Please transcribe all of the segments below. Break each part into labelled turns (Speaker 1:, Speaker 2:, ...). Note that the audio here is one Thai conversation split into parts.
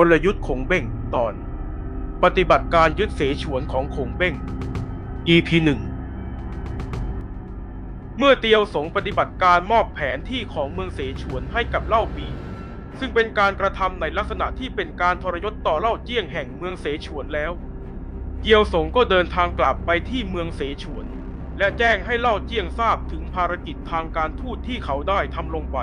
Speaker 1: กลยุทธ์คงเบ้งตอน ปฏิบัติการยึดเสฉวนของคงเบ้ง EP 1เมื่อเตียวสงปฏิบัติการมอบแผนที่ของเมืองเสฉวนให้กับเล่าปี ซึ่งเป็นการกระทำในลักษณะที่เป็นการทรยศต่อเล่าเจี้ยงแห่งเมืองเสฉวนแล้วเกียวสงก็เดินทางกลับไปที่เมืองเสฉวน และแจ้งให้เล่าเจี้ยงทราบถึงภารกิจทางการทูตที่เขาได้ทำลงไป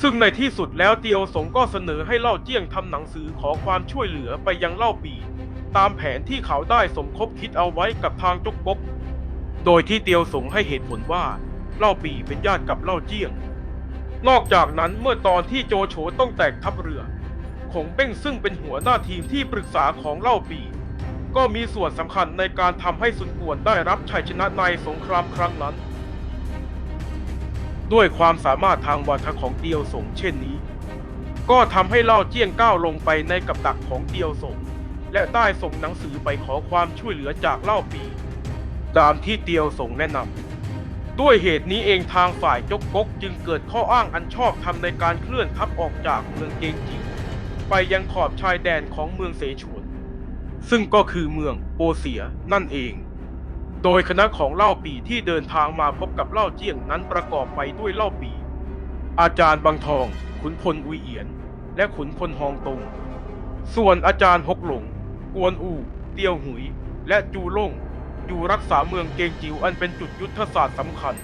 Speaker 1: ซึ่งในที่สุดแล้วเตียวสงก็เสนอให้เล่าเจี้ยงทำหนังสือขอความช่วยเหลือไปยังเล่าปี ตามแผนที่เขาได้สมคบคิดเอาไว้กับทางจกบก โดยที่เตียวสงให้เหตุผลว่าเล่าปีเป็นญาติกับเล่าเจี้ยง นอกจากนั้นเมื่อตอนที่โจโฉต้องแตกทัพเรือคงเบ้งซึ่งเป็นหัวหน้าทีมที่ปรึกษาของเล่าปี ก็มีส่วนสำคัญในการทำให้ซุนกวนได้รับชัยชนะในสงครามครั้งนั้น ด้วยความสามารถทางวาทะของเตียวสงเช่นนี้ ก็ทำให้เล่าเจี้ยงก้าวลงไปในกับดักของเตียวสงและได้ส่งหนังสือไปขอความช่วยเหลือจากเล่าปี ตามที่เตียวสงแนะนำด้วยเหตุนี้เองทางฝ่ายจกกกจึงเกิดข้ออ้างอันชอบทำในการเคลื่อนทัพออกจากเมืองเกงจิงไปยังขอบชายแดนของเมืองเสฉวน ซึ่งก็คือเมืองโปเสียนั่นเอง โดยคณะของเล่าปีที่เดินทางมาพบกับเล่าเจี้ยงนั้นประกอบไปด้วยเล่าปี อาจารย์บางทอง ขุนพลอุยเอียน และขุนพลฮองตง ส่วนอาจารย์ฮกหลง กวนอูเตียวหุย และจูล่งอยู่รักษาเมืองเกงจิวอันเป็นจุดยุทธศาสตร์สำคัญ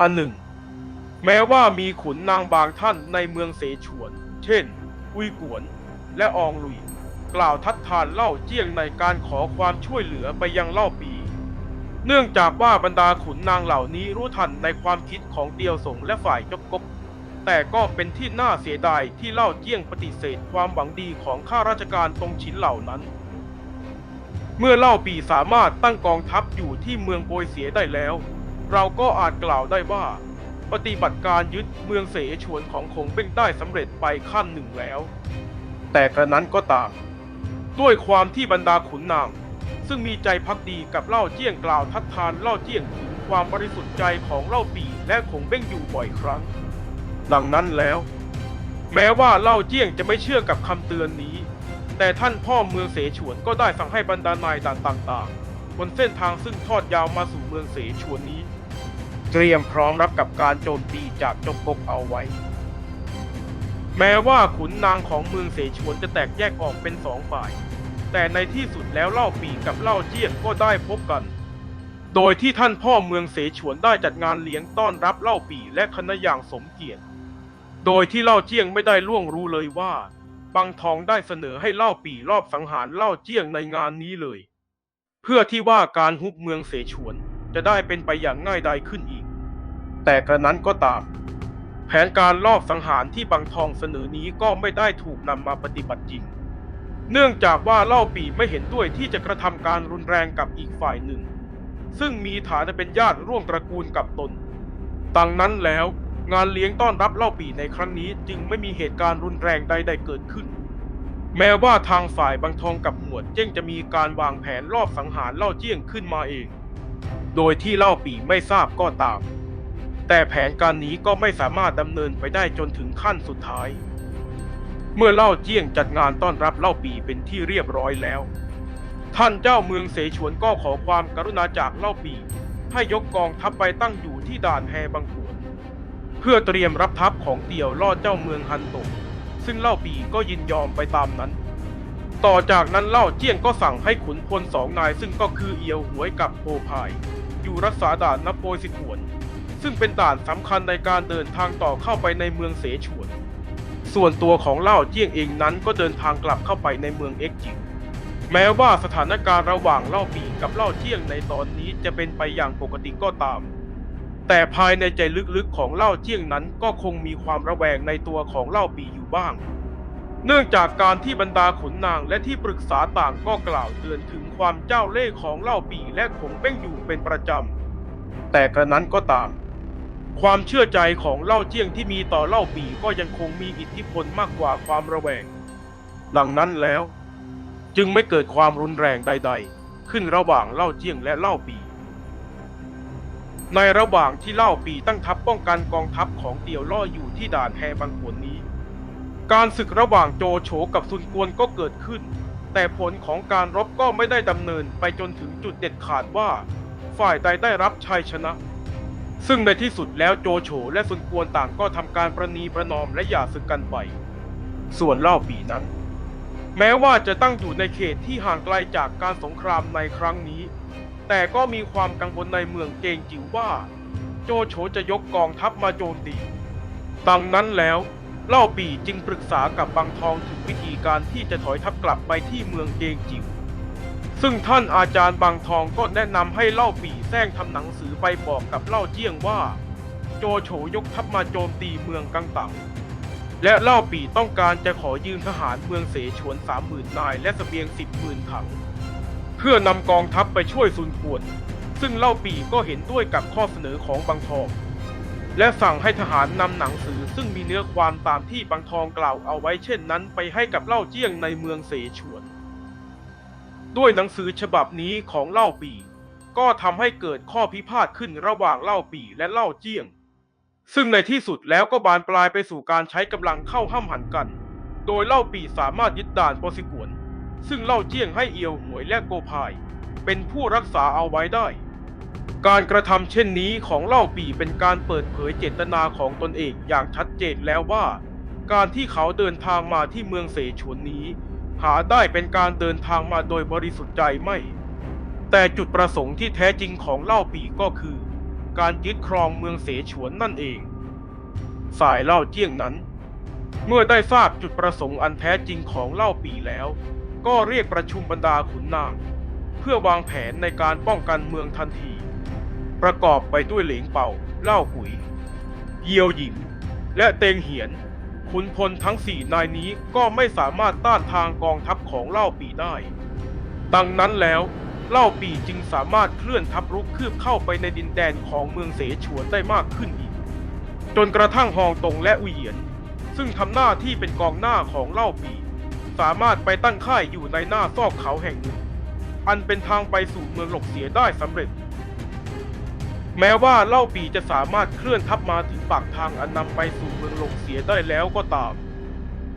Speaker 1: อันหนึ่ง แม้ว่ามีขุนนางบางท่านในเมืองเสฉวน เช่น อุยกวน และอองลุย กล่าวทัดทานเล่าเจี้ยงในการขอความช่วยเหลือไปยังเล่าปี เนื่องจากว่าบรรดาขุนนางเหล่านี้รู้ทันในความคิดของเตียวสงและฝ่ายจกกบ แต่ก็เป็นที่น่าเสียดายที่เล่าเจี้ยงปฏิเสธความหวังดีของข้าราชการตรงฉินเหล่านั้น เมื่อเล่าปีสามารถตั้งกองทัพอยู่ที่เมืองโปยเสียได้แล้ว เราก็อาจกล่าวได้ว่า ปฏิบัติการยึดเมืองเสฉวนของคงเบ้งได้สำเร็จไปขั้นหนึ่งแล้วแต่กระนั้นก็ตาม ด้วยความที่บรรดาขุนนาง ซึ่งมีใจพักดีกับเล่าเจี้ยงกล่าวทัดทานเล่าเจี้ยงถึงความบริสุทธิ์ใจของเล่าปีและคงเบ้งอยู่บ่อยครั้ง ดังนั้นแล้ว แม้ว่าเล่าเจี้ยงจะไม่เชื่อกับคำเตือนนี้ แต่ท่านพ่อเมืองเสฉวนก็ได้สั่งให้บรรดานายด่านต่างๆ บนเส้นทางซึ่งทอดยาวมาสู่เมืองเสฉวนนี้ เตรียมพร้อมรับกับการโจมตีจากจกกกเอาไว้ แม้ว่าขุนนางของเมืองเสฉวนจะแตกแยกออกเป็นสองฝ่าย แต่ในที่สุดแล้วเล่าปีกับเล่าเจี้ยงก็ได้พบกัน โดยที่ท่านพ่อเมืองเสฉวนได้จัดงานเลี้ยงต้อนรับเล่าปีและคณะอย่างสมเกียรติ โดยที่เล่าเจี้ยงไม่ได้ล่วงรู้เลยว่าบางทองได้เสนอให้เล่าปีรอบสังหารเล่าเจี้ยงในงานนี้เลย เพื่อที่ว่าการฮุบเมืองเสฉวนจะได้เป็นไปอย่างง่ายดายขึ้นอีก แต่กระนั้นก็ตาม แผนการลอบสังหารที่บางทองเสนอนี้ก็ไม่ได้ถูกนำมาปฏิบัติจริง เนื่องจากว่าเล่าปีไม่เห็นด้วยที่จะกระทำการรุนแรงกับอีกฝ่ายหนึ่ง ซึ่งมีฐานะเป็นญาติร่วมตระกูลกับตน ดังนั้นแล้วงานเลี้ยงต้อนรับเล่าปีในครั้งนี้จึงไม่มีเหตุการณ์รุนแรงใดๆเกิดขึ้น แม้ว่าทางฝ่ายบางทองกับหมวดเจ้งจะมีการวางแผนรอบสังหารเล่าเจี้ยงขึ้นมาเอง โดยที่เล่าปีไม่ทราบก็ตาม แต่แผนการนี้ก็ไม่สามารถดำเนินไปได้จนถึงขั้นสุดท้าย เมื่อเล่าเจี้ยงจัดงานต้อนรับเล่าปีเป็นที่เรียบร้อยแล้ว ท่านเจ้าเมืองเสฉวนก็ขอความกรุณาจากเล่าปีให้ยกกองทัพไปตั้งอยู่ที่ด่านแฮบางขวนเพื่อเตรียมรับทัพของเตี่ยวล่อเจ้าเมืองฮันโตงซึ่งเล่าปีก็ยินยอมไปตามนั้น ต่อจากนั้นเล่าเจี้ยงก็สั่งให้ขุนพลสองนายซึ่งก็คือเอียวหวยกับโพพาย อยู่รักษาด่านนโปยสิขวน ซึ่งเป็นด่านสำคัญในการเดินทางต่อเข้าไปในเมืองเสฉวน ส่วนตัวของเล่าเจี้ยงเองนั้นก็เดินทางกลับเข้าไปในเมืองเอ็กจิวแม้ว่าสถานการณ์ระหว่างเล่าปีกับเล่าเจี้ยงในตอนนี้จะเป็นไปอย่างปกติก็ตาม แต่ภายในใจลึกๆของเล่าเจี้ยงนั้นก็คงมีความระแวงในตัวของเล่าปีอยู่บ้าง เนื่องจากการที่บรรดาขุนนางและที่ปรึกษาต่างก็กล่าวเตือนถึงความเจ้าเล่ห์ของเล่าปีและขงเป้งอยู่เป็นประจำแต่กระนั้นก็ตาม ความเชื่อใจของเล่าเจี้ยงที่มีต่อเล่าปีก็ยังคงมีอิทธิพลมากกว่าความระแวงดังนั้นแล้ว จึงไม่เกิดความรุนแรงใด ๆ ขึ้นระหว่างเล่าเจี้ยงและเล่าปี ในระหว่างที่เล่าปีตั้งทัพป้องกันกองทัพของเตี่ยวล่ออยู่ที่ด่านแฮบางขวนนี้ การศึกระหว่างโจโฉกับซุนกวนก็เกิดขึ้น แต่ผลของการรบก็ไม่ได้ดำเนินไปจนถึงจุดเด็ดขาดว่า ฝ่ายใดได้รับชัยชนะ ซึ่งในที่สุดแล้วโจโฉและซุนกวนต่างก็ทำการประนีประนอมและหย่าศึกกันไป ส่วนเล่าปีนั้น แม้ว่าจะตั้งอยู่ในเขตที่ห่างไกลจากการสงครามในครั้งนี้ แต่ก็มีความกังวลในเมืองเจงจิ๋วว่า โจโฉจะยกกองทัพมาโจมตีดังนั้นแล้วเล่าปีจึงปรึกษากับบางทองถึงวิธีการที่จะถอยทัพกลับไปที่เมืองเจงจิ๋ว ซึ่งท่านอาจารย์บางทองก็แนะนำให้เล่าปีแซงทำหนังสือไปบอกกับเล่าเจี้ยงว่า โจโฉยกทัพมาโจมตีเมืองกังตังและเล่าปีต้องการจะขอยืมทหารเมืองเสฉวนสามหมื่นนายและสเสบียงสิบหมื่นถัง เพื่อนำกองทัพไปช่วยซุนกวน ซึ่งเล่าปีก็เห็นด้วยกับข้อเสนอของบางทอง และสั่งให้ทหารนำหนังสือซึ่งมีเนื้อความตามที่บางทองกล่าวเอาไว้เช่นนั้น ไปให้กับเล่าเจี้ยงในเมืองเสฉวน ด้วยหนังสือฉบับนี้ของเล่าปี ก็ทำให้เกิดข้อพิพาทขึ้นระหว่างเล่าปีและเล่าเจี้ยง ซึ่งในที่สุดแล้วก็บานปลายไปสู่การใช้กำลังเข้าห้ามหันกัน โดยเล่าปีสามารถยึดด่านโปสิกวน ซึ่งเล่าเจี้ยงให้เอียวหวยและโกพาย เป็นผู้รักษาเอาไว้ได้ การกระทำเช่นนี้ของเล่าปีเป็นการเปิดเผยเจตนาของตนเองอย่างชัดเจนแล้วว่า การที่เขาเดินทางมาที่เมืองเสฉวนนี้ หาได้เป็นการเดินทางมาโดยบริสุทธิ์ใจไม่ แต่จุดประสงค์ที่แท้จริงของเล่าปีก็คือ การยึดครองเมืองเสฉวนนั่นเอง สายเล่าเจี้ยงนั้น เมื่อได้ทราบจุดประสงค์อันแท้จริงของเล่าปีแล้ว ก็เรียกประชุมบรรดาขุนนางเพื่อวางแผนในการป้องกันเมืองทันที ประกอบไปด้วยเหลงเป่า เล่าหุย เยียวหยิมและเตงเหียน ขุนพลทั้งสี่นายนี้ก็ไม่สามารถต้านทางกองทัพของเล่าปีได้ ดังนั้นแล้วเล่าปีจึงสามารถเคลื่อนทัพรุกคืบเข้าไปในดินแดนของเมืองเสฉวนได้มากขึ้นอีก จนกระทั่งฮองตงและอุเหยียน ซึ่งทำหน้าที่เป็นกองหน้าของเล่าปี สามารถไปตั้งค่ายอยู่ในหน้าซอกเขาแห่งหนึ่ง อันเป็นทางไปสู่เมืองหลกเสียได้สำเร็จ แม้ว่าเล่าปีจะสามารถเคลื่อนทัพมาถึงปากทางอันนำไปสู่เมืองหลกเสียได้แล้วก็ตาม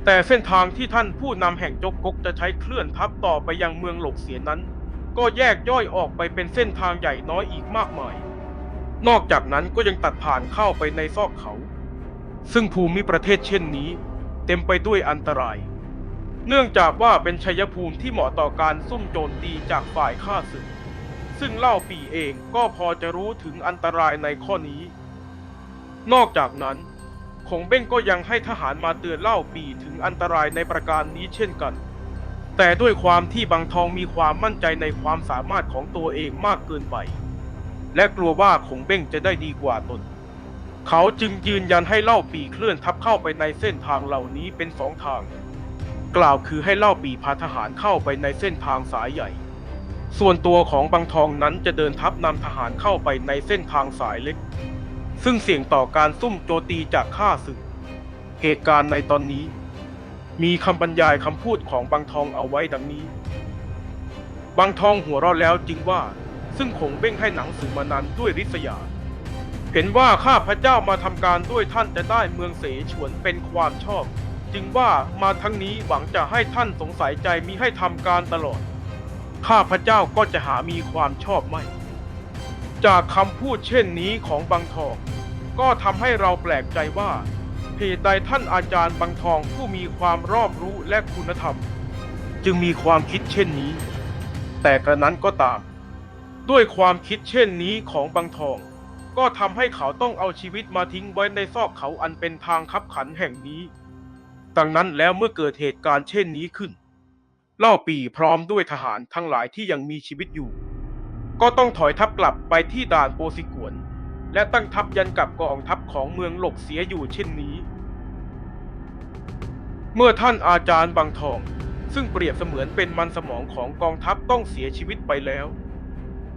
Speaker 1: แต่เส้นทางที่ท่านผู้นำแห่งจกกกจะใช้เคลื่อนทัพต่อไปยังเมืองหลกเสียนั้น ก็แยกย่อยออกไปเป็นเส้นทางใหญ่น้อยอีกมากมาย นอกจากนั้นก็ยังตัดผ่านเข้าไปในซอกเขา ซึ่งภูมิประเทศเช่นนี้ เต็มไปด้วยอันตราย เนื่องจากว่าเป็นชัยภูมิที่เหมาะต่อการซุ่มโจมตีจากฝ่ายข้าศึก ซึ่งเล่าปีเองก็พอจะรู้ถึงอันตรายในข้อนี้ นอกจากนั้นคงเบ้งก็ยังให้ทหารมาเตือนเล่าปีถึงอันตรายในประการนี้เช่นกัน แต่ด้วยความที่บางทองมีความมั่นใจในความสามารถของตัวเองมากเกินไป และกลัวว่าคงเบ้งจะได้ดีกว่าตน เขาจึงยืนยันให้เล่าปีเคลื่อนทัพเข้าไปในเส้นทางเหล่านี้เป็นสองทาง กล่าวคือให้เล่าปีพาทหารเข้าไปในเส้นทางสายใหญ่ ส่วนตัวของบางทองนั้นจะเดินทัพนำทหารเข้าไปในเส้นทางสายเล็ก ซึ่งเสี่ยงต่อการซุ่มโจมตีจากข้าศึก เหตุการณ์ในตอนนี้ มีคำบรรยายคำพูดของบางทองเอาไว้ดังนี้ บางทองหัวเราะแล้วจริงว่า ซึ่งคงเบ้งให้หนังสือมานั้นด้วยริษยา เห็นว่าข้าพระเจ้ามาทำการด้วยท่านจะได้เมืองเสฉวนเป็นความชอบ จึงว่ามาทั้งนี้หวังจะให้ท่านสงสัยใจมีให้ทำการตลอด ข้าพระเจ้าก็จะหามีความชอบไม่ จากคำพูดเช่นนี้ของบางทอง ก็ทำให้เราแปลกใจว่าเหตุใดท่านอาจารย์บางทองผู้มีความรอบรู้และคุณธรรม จึงมีความคิดเช่นนี้ แต่กระนั้นก็ตาม ด้วยความคิดเช่นนี้ของบางทอง ก็ทำให้เขาต้องเอาชีวิตมาทิ้งไว้ในซอกเขาอันเป็นทางคับขันแห่งนี้ ดังนั้นแล้วเมื่อเกิดเหตุการณ์เช่นนี้ขึ้น ล่าปีพร้อมด้วยทหารทั้งหลายที่ยังมีชีวิตอยู่ ก็ต้องถอยทัพกลับไปที่ด่านโปซิกวน และตั้งทัพยันกับกองทัพของเมืองหลกเสียอยู่เช่นนี้ เมื่อท่านอาจารย์บางทอง ซึ่งเปรียบเสมือนเป็นมันสมองของกองทัพต้องเสียชีวิตไปแล้ว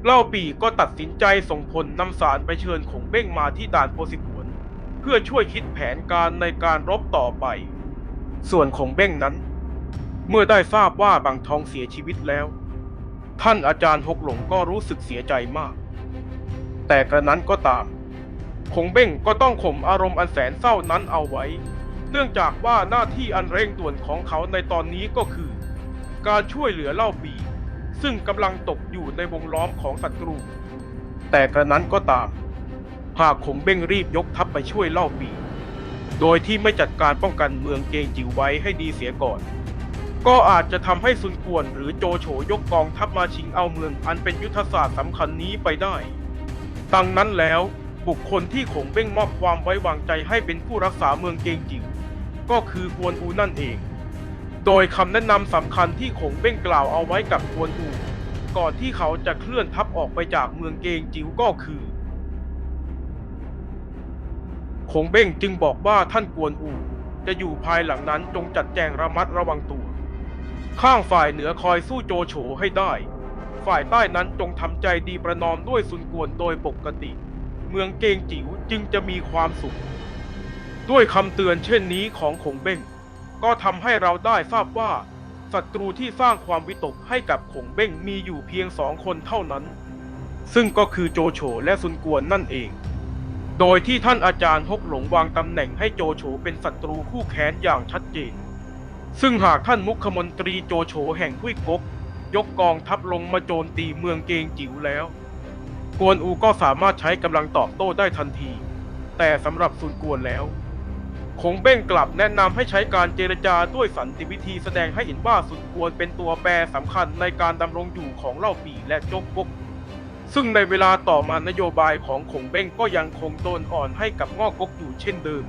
Speaker 1: เล่าปีก็ตัดสินใจส่งพลนำสารไปเชิญขงเบ้งมาที่ด่านโปซิกวน เพื่อช่วยคิดแผนการในการรบต่อไป ส่วนขงเบ้งนั้น เมื่อได้ทราบว่าบางทองเสียชีวิตแล้ว ท่านอาจารย์หกหลงก็รู้สึกเสียใจมาก แต่กระนั้นก็ตาม คงเบ้งก็ต้องข่มอารมณ์อันแสนเศร้านั้นเอาไว้ เนื่องจากว่าหน้าที่อันเร่งด่วนของเขาในตอนนี้ก็คือ การช่วยเหลือเล่าปี ซึ่งกำลังตกอยู่ในวงล้อมของศัตรู แต่กระนั้นก็ตาม หากขงเบ้งรีบยกทัพไปช่วยเล่าปี โดยที่ไม่จัดการป้องกันเมืองเกงจิ๋วไว้ให้ดีเสียก่อน ก็อาจจะทำให้ซุนกวนหรือโจโฉยกกองทัพมาชิงเอาเมืองอันเป็นยุทธศาสตร์สำคัญนี้ไปได้ ดังนั้นแล้วบุคคลที่ขงเบ้งมอบความไว้วางใจให้เป็นผู้รักษาเมืองเกงจิ๋วก็คือกวนอูนั่นเอง โดยคำแนะนำสำคัญที่ขงเบ้งกล่าวเอาไว้กับกวนอู ก่อนที่เขาจะเคลื่อนทัพออกไปจากเมืองเกงจิ๋วก็คือคงเบ้งจึงบอกว่าท่านกวนอู จะอยู่ภายหลังนั้นจงจัดแจงระมัดระวังตัว ข้างฝ่ายเหนือคอยสู้โจโฉให้ได้ ฝ่ายใต้นั้นจงทำใจดีประนอมด้วยสุนกวนโดยปกติ เมืองเกงจิ๋วจึงจะมีความสุข ด้วยคำเตือนเช่นนี้ของคงเบ้ง ก็ทำให้เราได้ทราบว่าศัตรูที่สร้างความวิตกให้กับขงเบ้งมีอยู่เพียงสองคนเท่านั้น ซึ่งก็คือโจโฉและซุนกวนนั่นเอง โดยที่ท่านอาจารย์ฮกหลงวางตำแหน่งให้โจโฉเป็นศัตรูคู่แค้นอย่างชัดเจน ซึ่งหากท่านมุขมนตรีโจโฉแห่งหุ้ยกก ยกกองทัพลงมาโจมตีเมืองเกงจิ๋วแล้ว กวนอูก็สามารถใช้กำลังตอบโต้ได้ทันที แต่สำหรับซุนกวนแล้ว คงเบ้งกลับแนะนำให้ใช้การเจรจาด้วยสันติวิธีแสดงให้เห็นว่าสุนกวนเป็นตัวแปรสำคัญในการดำรงอยู่ของเล่าปีและจกกกซึ่งในเวลาต่อมานโยบายของคงเบ้งก็ยังคงโดนอ่อนให้กับงอกกกอยู่เช่นเดิม